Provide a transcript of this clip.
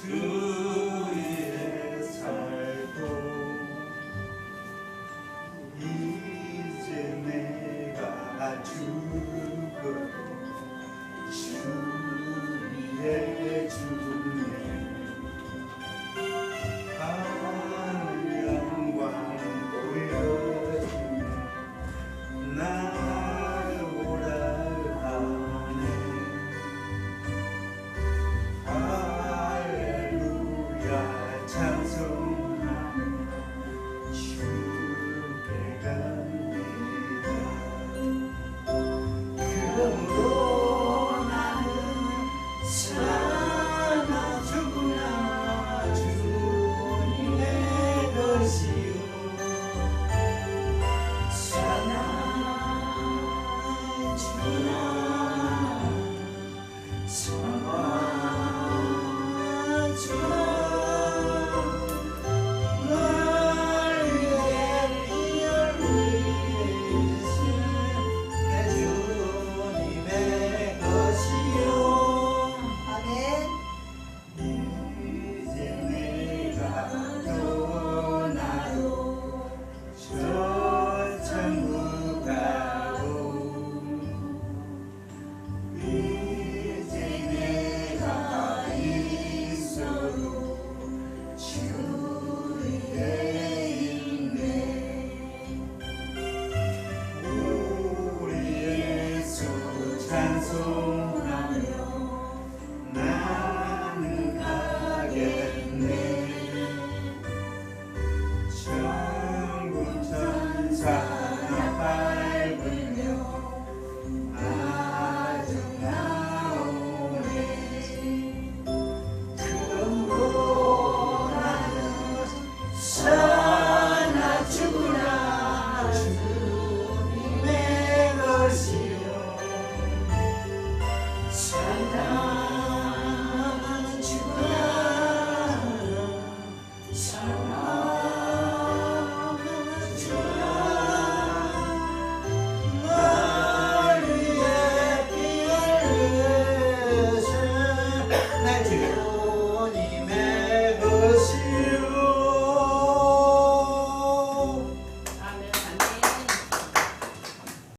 주의 살도 이제 내가 죽어도 주의 주님 한 영광 보여주네. soul.